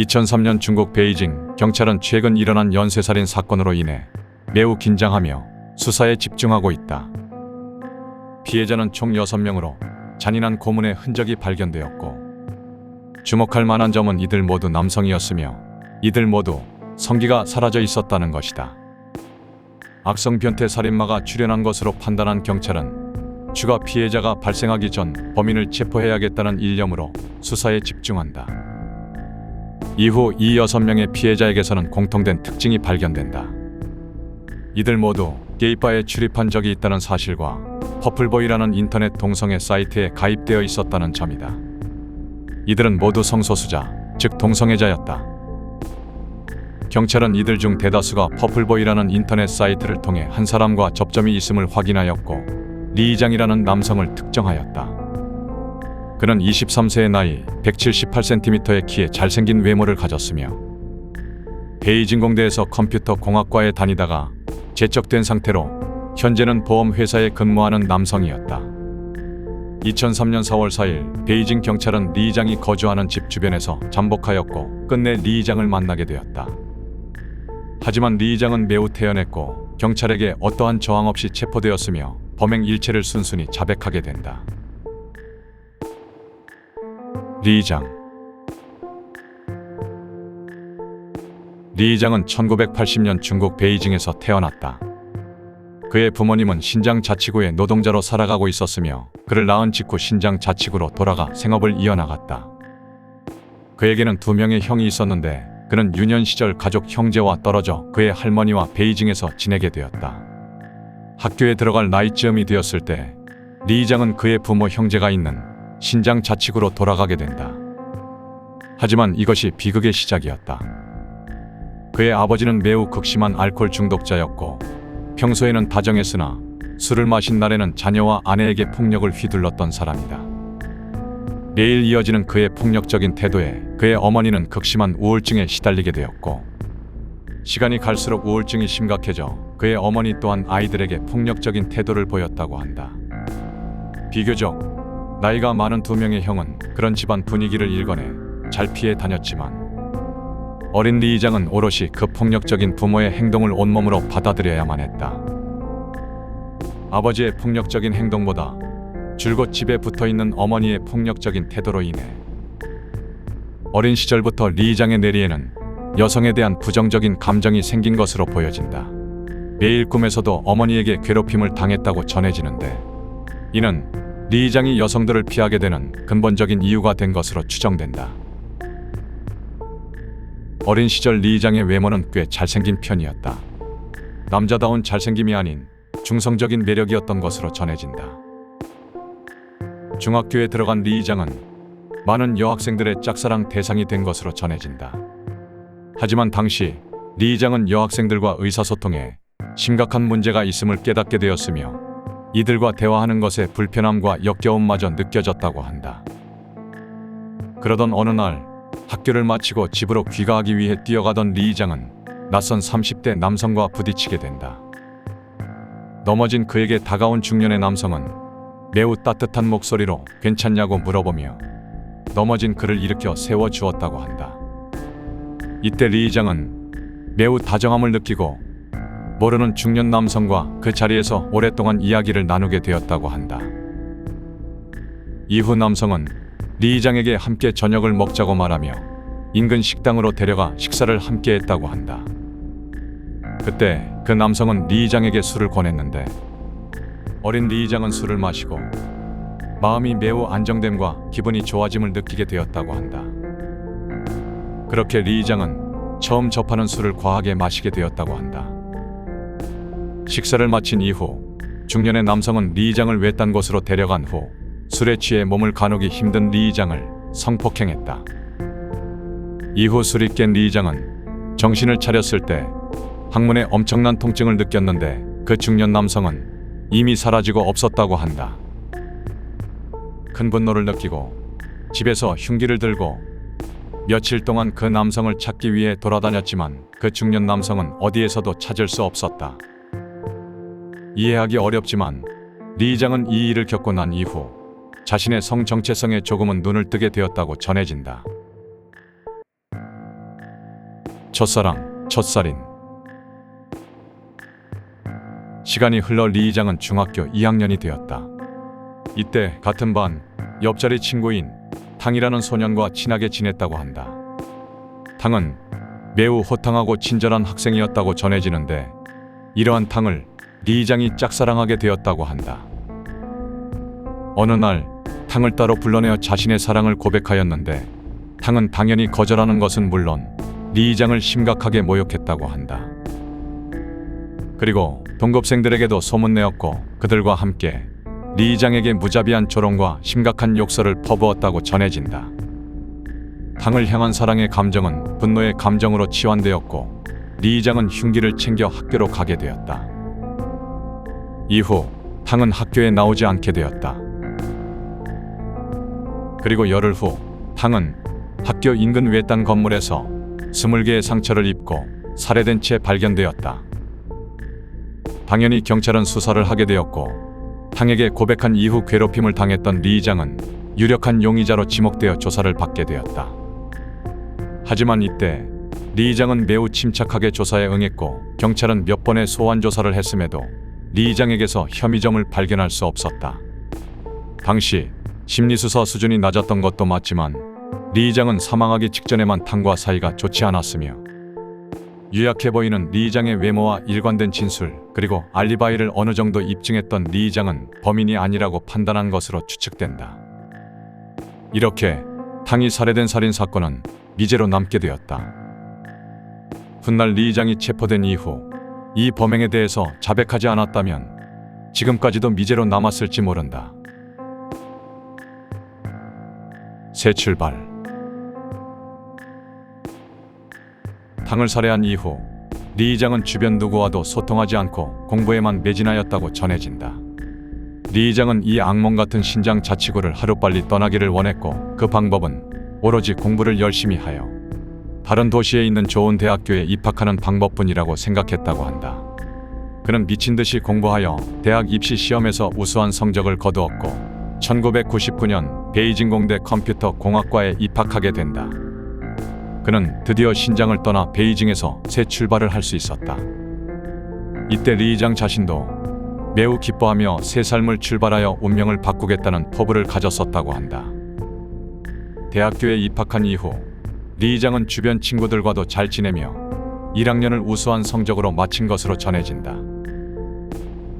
2003년 중국 베이징 경찰은 최근 일어난 연쇄살인 사건으로 인해 매우 긴장하며 수사에 집중하고 있다. 피해자는 총 6명으로 잔인한 고문의 흔적이 발견되었고 주목할 만한 점은 이들 모두 남성이었으며 이들 모두 성기가 사라져 있었다는 것이다. 악성 변태 살인마가 출연한 것으로 판단한 경찰은 추가 피해자가 발생하기 전 범인을 체포해야겠다는 일념으로 수사에 집중한다. 이후 이 여섯 명의 피해자에게서는 공통된 특징이 발견된다. 이들 모두 게이바에 출입한 적이 있다는 사실과 퍼플보이라는 인터넷 동성애 사이트에 가입되어 있었다는 점이다. 이들은 모두 성소수자, 즉 동성애자였다. 경찰은 이들 중 대다수가 퍼플보이라는 인터넷 사이트를 통해 한 사람과 접점이 있음을 확인하였고 리 이장이라는 남성을 특정하였다. 그는 23세의 나이, 178cm의 키에 잘생긴 외모를 가졌으며 베이징 공대에서 컴퓨터 공학과에 다니다가 재적된 상태로 현재는 보험회사에 근무하는 남성이었다. 2003년 4월 4일 베이징 경찰은 리 이장이 거주하는 집 주변에서 잠복하였고 끝내 리 이장을 만나게 되었다. 하지만 리 이장은 매우 태연했고 경찰에게 어떠한 저항 없이 체포되었으며 범행 일체를 순순히 자백하게 된다. 리 이장 리 이장은 1980년 중국 베이징에서 태어났다. 그의 부모님은 신장 자치구의 노동자로 살아가고 있었으며 그를 낳은 직후 신장 자치구로 돌아가 생업을 이어나갔다. 그에게는 두 명의 형이 있었는데 그는 유년 시절 가족 형제와 떨어져 그의 할머니와 베이징에서 지내게 되었다. 학교에 들어갈 나이쯤이 되었을 때리 이장은 그의 부모 형제가 있는 신장 자치구로 돌아가게 된다. 하지만 이것이 비극의 시작이었다. 그의 아버지는 매우 극심한 알코올 중독자였고 평소에는 다정했으나 술을 마신 날에는 자녀와 아내에게 폭력을 휘둘렀던 사람이다. 매일 이어지는 그의 폭력적인 태도에 그의 어머니는 극심한 우울증에 시달리게 되었고 시간이 갈수록 우울증이 심각해져 그의 어머니 또한 아이들에게 폭력적인 태도를 보였다고 한다. 비교적 나이가 많은 두 명의 형은 그런 집안 분위기를 일궈내 잘 피해 다녔지만 어린 리 이장은 오롯이 그 폭력적인 부모의 행동을 온몸으로 받아들여야만 했다. 아버지의 폭력적인 행동보다 줄곧 집에 붙어 있는 어머니의 폭력적인 태도로 인해 어린 시절부터 리 이장의 뇌리에는 여성에 대한 부정적인 감정이 생긴 것으로 보여진다. 매일 꿈에서도 어머니에게 괴롭힘을 당했다고 전해지는데 이는 리 이장이 여성들을 피하게 되는 근본적인 이유가 된 것으로 추정된다. 어린 시절 리 이장의 외모는 꽤 잘생긴 편이었다. 남자다운 잘생김이 아닌 중성적인 매력이었던 것으로 전해진다. 중학교에 들어간 리 이장은 많은 여학생들의 짝사랑 대상이 된 것으로 전해진다. 하지만 당시 리 이장은 여학생들과 의사소통에 심각한 문제가 있음을 깨닫게 되었으며 이들과 대화하는 것에 불편함과 역겨움마저 느껴졌다고 한다. 그러던 어느 날 학교를 마치고 집으로 귀가하기 위해 뛰어가던 리 이장은 낯선 30대 남성과 부딪히게 된다. 넘어진 그에게 다가온 중년의 남성은 매우 따뜻한 목소리로 괜찮냐고 물어보며 넘어진 그를 일으켜 세워 주었다고 한다. 이때 리 이장은 매우 다정함을 느끼고 모르는 중년 남성과 그 자리에서 오랫동안 이야기를 나누게 되었다고 한다. 이후 남성은 리 이장에게 함께 저녁을 먹자고 말하며 인근 식당으로 데려가 식사를 함께 했다고 한다. 그때 그 남성은 리 이장에게 술을 권했는데 어린 리 이장은 술을 마시고 마음이 매우 안정됨과 기분이 좋아짐을 느끼게 되었다고 한다. 그렇게 리 이장은 처음 접하는 술을 과하게 마시게 되었다고 한다. 식사를 마친 이후 중년의 남성은 리 이장을 외딴 곳으로 데려간 후 술에 취해 몸을 가누기 힘든 리 이장을 성폭행했다. 이후 술이 깬 리 이장은 정신을 차렸을 때 항문에 엄청난 통증을 느꼈는데 그 중년 남성은 이미 사라지고 없었다고 한다. 큰 분노를 느끼고 집에서 흉기를 들고 며칠 동안 그 남성을 찾기 위해 돌아다녔지만 그 중년 남성은 어디에서도 찾을 수 없었다. 이해하기 어렵지만 리 이장은 이 일을 겪고 난 이후 자신의 성 정체성에 조금은 눈을 뜨게 되었다고 전해진다. 첫사랑, 첫살인. 시간이 흘러 리 이장은 중학교 2학년이 되었다. 이때 같은 반 옆자리 친구인 탕이라는 소년과 친하게 지냈다고 한다. 탕은 매우 호탕하고 친절한 학생이었다고 전해지는데 이러한 탕을 리 이장이 짝사랑하게 되었다고 한다. 어느 날 탕을 따로 불러내어 자신의 사랑을 고백하였는데 탕은 당연히 거절하는 것은 물론 리 이장을 심각하게 모욕했다고 한다. 그리고 동급생들에게도 소문내었고 그들과 함께 리 이장에게 무자비한 조롱과 심각한 욕설을 퍼부었다고 전해진다. 탕을 향한 사랑의 감정은 분노의 감정으로 치환되었고 리 이장은 흉기를 챙겨 학교로 가게 되었다. 이후 탕은 학교에 나오지 않게 되었다. 그리고 열흘 후 탕은 학교 인근 외딴 건물에서 스물 개의 상처를 입고 살해된 채 발견되었다. 당연히 경찰은 수사를 하게 되었고 탕에게 고백한 이후 괴롭힘을 당했던 리 이장은 유력한 용의자로 지목되어 조사를 받게 되었다. 하지만 이때 리 이장은 매우 침착하게 조사에 응했고 경찰은 몇 번의 소환 조사를 했음에도 리 이장에게서 혐의점을 발견할 수 없었다. 당시 심리수사 수준이 낮았던 것도 맞지만 리 이장은 사망하기 직전에만 탕과 사이가 좋지 않았으며 유약해 보이는 리 이장의 외모와 일관된 진술 그리고 알리바이를 어느 정도 입증했던 리 이장은 범인이 아니라고 판단한 것으로 추측된다. 이렇게 탕이 살해된 살인 사건은 미제로 남게 되었다. 훗날 리 이장이 체포된 이후 이 범행에 대해서 자백하지 않았다면 지금까지도 미제로 남았을지 모른다. 새 출발. 탕을 살해한 이후 리 이장은 주변 누구와도 소통하지 않고 공부에만 매진하였다고 전해진다. 리 이장은 이 악몽 같은 신장 자치구를 하루빨리 떠나기를 원했고 그 방법은 오로지 공부를 열심히 하여 다른 도시에 있는 좋은 대학교에 입학하는 방법뿐이라고 생각했다고 한다. 그는 미친 듯이 공부하여 대학 입시 시험에서 우수한 성적을 거두었고 1999년 베이징 공대 컴퓨터 공학과에 입학하게 된다. 그는 드디어 신장을 떠나 베이징에서 새 출발을 할 수 있었다. 이때 리 이장 자신도 매우 기뻐하며 새 삶을 출발하여 운명을 바꾸겠다는 포부를 가졌었다고 한다. 대학교에 입학한 이후 리 이장은 주변 친구들과도 잘 지내며 1학년을 우수한 성적으로 마친 것으로 전해진다.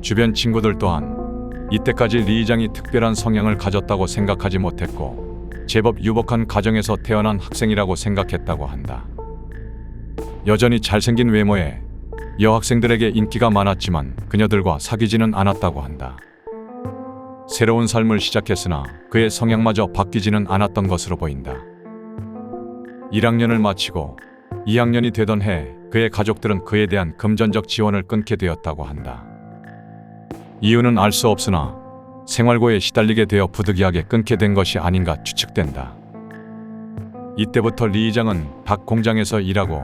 주변 친구들 또한 이때까지 리 이장이 특별한 성향을 가졌다고 생각하지 못했고 제법 유복한 가정에서 태어난 학생이라고 생각했다고 한다. 여전히 잘생긴 외모에 여학생들에게 인기가 많았지만 그녀들과 사귀지는 않았다고 한다. 새로운 삶을 시작했으나 그의 성향마저 바뀌지는 않았던 것으로 보인다. 1학년을 마치고 2학년이 되던 해 그의 가족들은 그에 대한 금전적 지원을 끊게 되었다고 한다. 이유는 알 수 없으나 생활고에 시달리게 되어 부득이하게 끊게 된 것이 아닌가 추측된다. 이때부터 리 이장은 닭 공장에서 일하고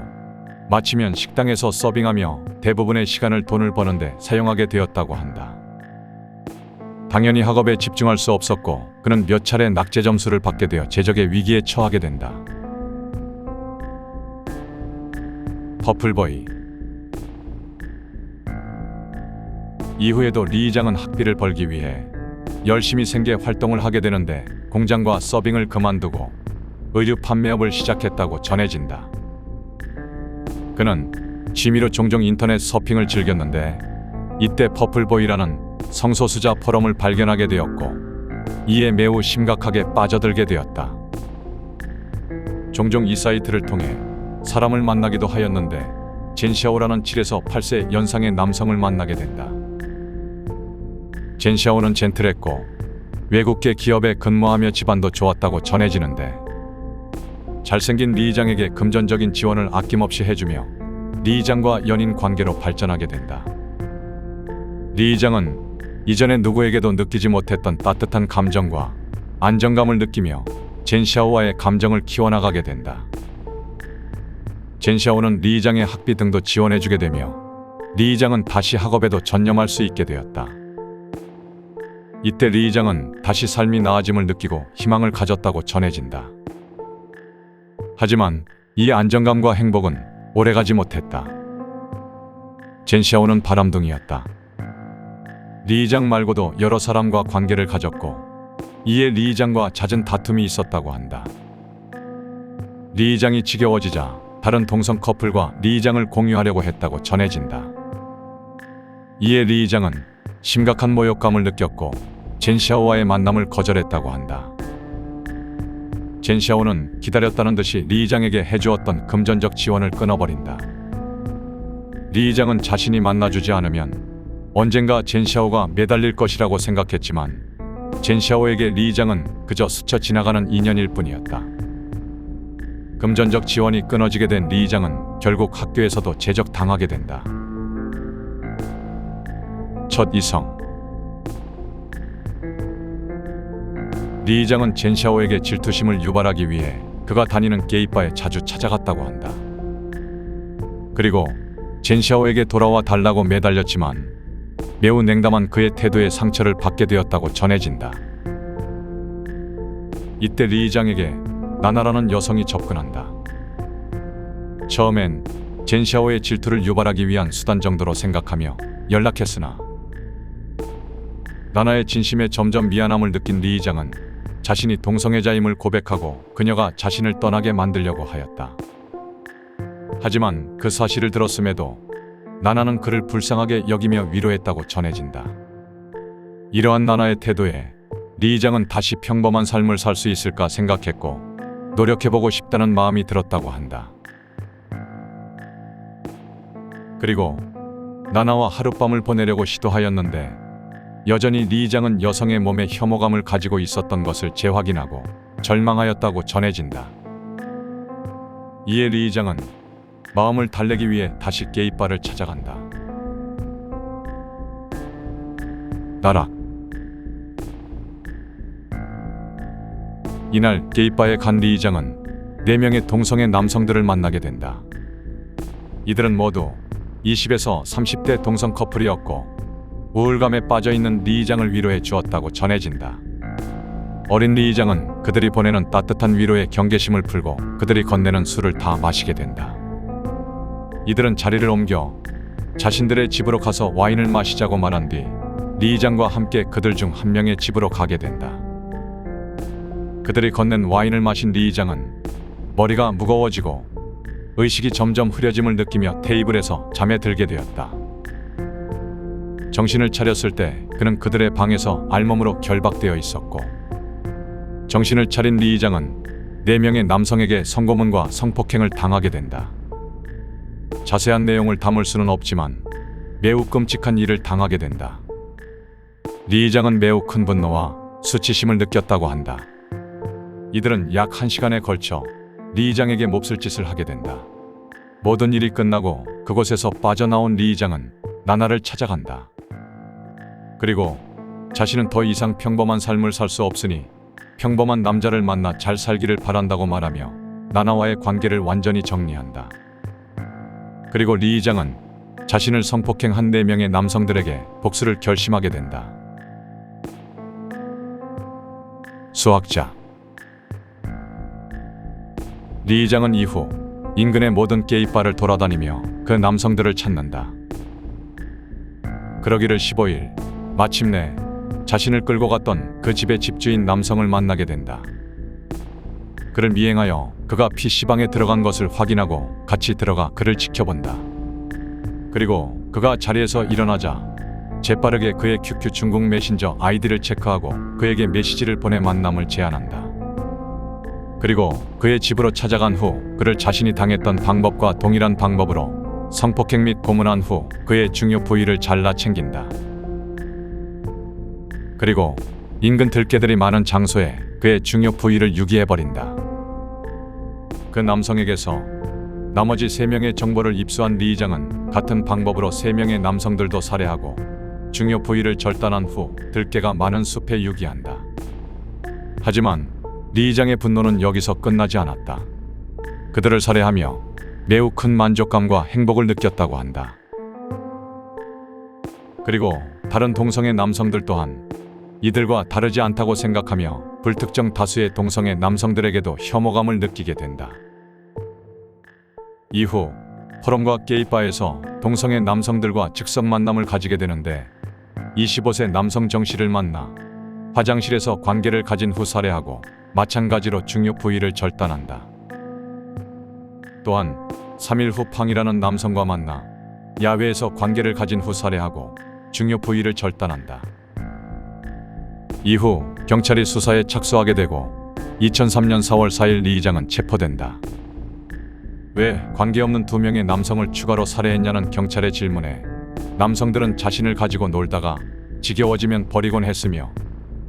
마치면 식당에서 서빙하며 대부분의 시간을 돈을 버는데 사용하게 되었다고 한다. 당연히 학업에 집중할 수 없었고 그는 몇 차례 낙제 점수를 받게 되어 재적의 위기에 처하게 된다. 퍼플보이 이후에도 리 이장은 학비를 벌기 위해 열심히 생계 활동을 하게 되는데 공장과 서빙을 그만두고 의류 판매업을 시작했다고 전해진다. 그는 취미로 종종 인터넷 서핑을 즐겼는데 이때 퍼플보이라는 성소수자 포럼을 발견하게 되었고 이에 매우 심각하게 빠져들게 되었다. 종종 이 사이트를 통해 사람을 만나기도 하였는데 젠샤오라는 7에서 8세 연상의 남성을 만나게 된다. 젠샤오는 젠틀했고 외국계 기업에 근무하며 집안도 좋았다고 전해지는데 잘생긴 리 이장에게 금전적인 지원을 아낌없이 해주며 리 이장과 연인 관계로 발전하게 된다. 리 이장은 이전에 누구에게도 느끼지 못했던 따뜻한 감정과 안정감을 느끼며 젠샤오와의 감정을 키워나가게 된다. 젠샤오는 리 이장의 학비 등도 지원해주게 되며 리 이장은 다시 학업에도 전념할 수 있게 되었다. 이때 리 이장은 다시 삶이 나아짐을 느끼고 희망을 가졌다고 전해진다. 하지만 이 안정감과 행복은 오래가지 못했다. 젠시아오는 바람둥이였다. 리 이장 말고도 여러 사람과 관계를 가졌고 이에 리 이장과 잦은 다툼이 있었다고 한다. 리 이장이 지겨워지자 다른 동성 커플과 리 이장을 공유하려고 했다고 전해진다. 이에 리 이장은 심각한 모욕감을 느꼈고 젠시아오와의 만남을 거절했다고 한다. 젠시아오는 기다렸다는 듯이 리 이장에게 해주었던 금전적 지원을 끊어버린다. 리 이장은 자신이 만나주지 않으면 언젠가 젠시아오가 매달릴 것이라고 생각했지만 젠시아오에게 리 이장은 그저 스쳐 지나가는 인연일 뿐이었다. 금전적 지원이 끊어지게 된 리 이장은 결국 학교에서도 제적당하게 된다. 첫 이성 리 이장은 젠샤오에게 질투심을 유발하기 위해 그가 다니는 게이바에 자주 찾아갔다고 한다. 그리고 젠샤오에게 돌아와 달라고 매달렸지만 매우 냉담한 그의 태도에 상처를 받게 되었다고 전해진다. 이때 리 이장에게 나나라는 여성이 접근한다. 처음엔 젠샤오의 질투를 유발하기 위한 수단 정도로 생각하며 연락했으나 나나의 진심에 점점 미안함을 느낀 리 이장은 자신이 동성애자임을 고백하고 그녀가 자신을 떠나게 만들려고 하였다. 하지만 그 사실을 들었음에도 나나는 그를 불쌍하게 여기며 위로했다고 전해진다. 이러한 나나의 태도에 리 이장은 다시 평범한 삶을 살 수 있을까 생각했고 노력해보고 싶다는 마음이 들었다고 한다. 그리고 나나와 하룻밤을 보내려고 시도하였는데 여전히 리 이장은 여성의 몸에 혐오감을 가지고 있었던 것을 재확인하고 절망하였다고 전해진다. 이에 리 이장은 마음을 달래기 위해 다시 게이바를 찾아간다. 나락 이날 게이바에 간 리 이장은 네 명의 동성애 남성들을 만나게 된다. 이들은 모두 20에서 30대 동성 커플이었고 우울감에 빠져 있는 리 이장을 위로해 주었다고 전해진다. 어린 리 이장은 그들이 보내는 따뜻한 위로에 경계심을 풀고 그들이 건네는 술을 다 마시게 된다. 이들은 자리를 옮겨 자신들의 집으로 가서 와인을 마시자고 말한 뒤 리 이장과 함께 그들 중 한 명의 집으로 가게 된다. 그들이 건넨 와인을 마신 리 이장은 머리가 무거워지고 의식이 점점 흐려짐을 느끼며 테이블에서 잠에 들게 되었다. 정신을 차렸을 때 그는 그들의 방에서 알몸으로 결박되어 있었고 정신을 차린 리 이장은 네 명의 남성에게 성고문과 성폭행을 당하게 된다. 자세한 내용을 담을 수는 없지만 매우 끔찍한 일을 당하게 된다. 리 이장은 매우 큰 분노와 수치심을 느꼈다고 한다. 이들은 약한 시간에 걸쳐 리 이장에게 몹쓸 짓을 하게 된다. 모든 일이 끝나고 그곳에서 빠져나온 리 이장은 나나를 찾아간다. 그리고 자신은 더 이상 평범한 삶을 살 수 없으니 평범한 남자를 만나 잘 살기를 바란다고 말하며 나나와의 관계를 완전히 정리한다. 그리고 리 이장은 자신을 성폭행한 네 명의 남성들에게 복수를 결심하게 된다. 수학자 리 이장은 이후 인근의 모든 게이바를 돌아다니며 그 남성들을 찾는다. 그러기를 15일 마침내 자신을 끌고 갔던 그 집의 집주인 남성을 만나게 된다. 그를 미행하여 그가 PC방에 들어간 것을 확인하고 같이 들어가 그를 지켜본다. 그리고 그가 자리에서 일어나자 재빠르게 그의 QQ 중국 메신저 아이디를 체크하고 그에게 메시지를 보내 만남을 제안한다. 그리고 그의 집으로 찾아간 후 그를 자신이 당했던 방법과 동일한 방법으로 성폭행 및 고문한 후 그의 중요 부위를 잘라 챙긴다. 그리고 인근 들개들이 많은 장소에 그의 중요 부위를 유기해버린다. 그 남성에게서 나머지 세명의 정보를 입수한 리 이장은 같은 방법으로 세명의 남성들도 살해하고 중요 부위를 절단한 후 들개가 많은 숲에 유기한다. 하지만 리 이장의 분노는 여기서 끝나지 않았다. 그들을 살해하며 매우 큰 만족감과 행복을 느꼈다고 한다. 그리고 다른 동성애 남성들 또한 이들과 다르지 않다고 생각하며 불특정 다수의 동성애 남성들에게도 혐오감을 느끼게 된다. 이후 포럼과 게이바에서 동성애 남성들과 즉석 만남을 가지게 되는데 25세 남성 정 씨를 만나 화장실에서 관계를 가진 후 살해하고 마찬가지로 중요 부위를 절단한다. 또한 3일 후 팡이라는 남성과 만나 야외에서 관계를 가진 후 살해하고 중요 부위를 절단한다. 이후 경찰이 수사에 착수하게 되고 2003년 4월 4일 리 이장은 체포된다. 왜 관계없는 두 명의 남성을 추가로 살해했냐는 경찰의 질문에 남성들은 자신을 가지고 놀다가 지겨워지면 버리곤 했으며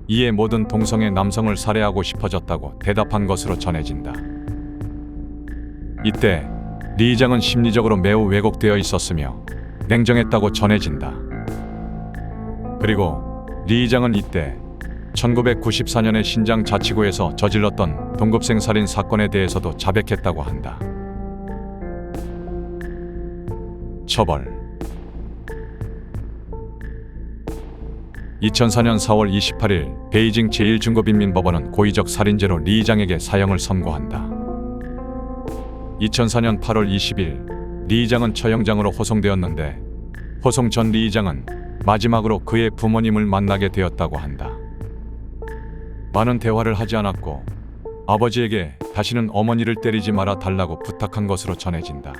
이에 모든 동성애 남성을 살해하고 싶어졌다고 대답한 것으로 전해진다. 이때 리 이장은 심리적으로 매우 왜곡되어 있었으며 냉정했다고 전해진다. 그리고 리 이장은 이때 1994년에 신장 자치구에서 저질렀던 동급생 살인 사건에 대해서도 자백했다고 한다. 처벌 2004년 4월 28일 베이징 제1중고빈민법원은 고의적 살인죄로 리 이장에게 사형을 선고한다. 2004년 8월 20일 리 이장은 처형장으로 호송되었는데 호송 전 리 이장은 마지막으로 그의 부모님을 만나게 되었다고 한다. 많은 대화를 하지 않았고 아버지에게 다시는 어머니를 때리지 말아 달라고 부탁한 것으로 전해진다.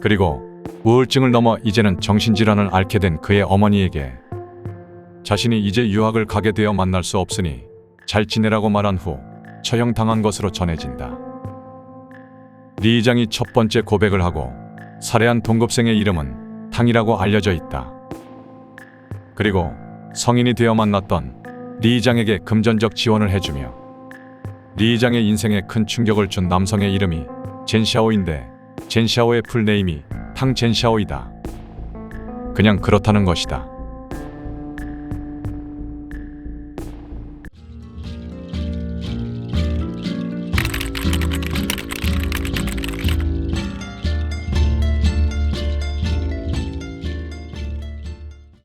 그리고 우울증을 넘어 이제는 정신질환을 앓게 된 그의 어머니에게 자신이 이제 유학을 가게 되어 만날 수 없으니 잘 지내라고 말한 후 처형당한 것으로 전해진다. 리 이장이 첫 번째 고백을 하고 살해한 동급생의 이름은 탕이라고 알려져 있다. 그리고 성인이 되어 만났던 리 이장에게 금전적 지원을 해주며 리 이장의 인생에 큰 충격을 준 남성의 이름이 젠샤오인데 젠샤오의 풀네임이 탕 젠샤오이다. 그냥 그렇다는 것이다.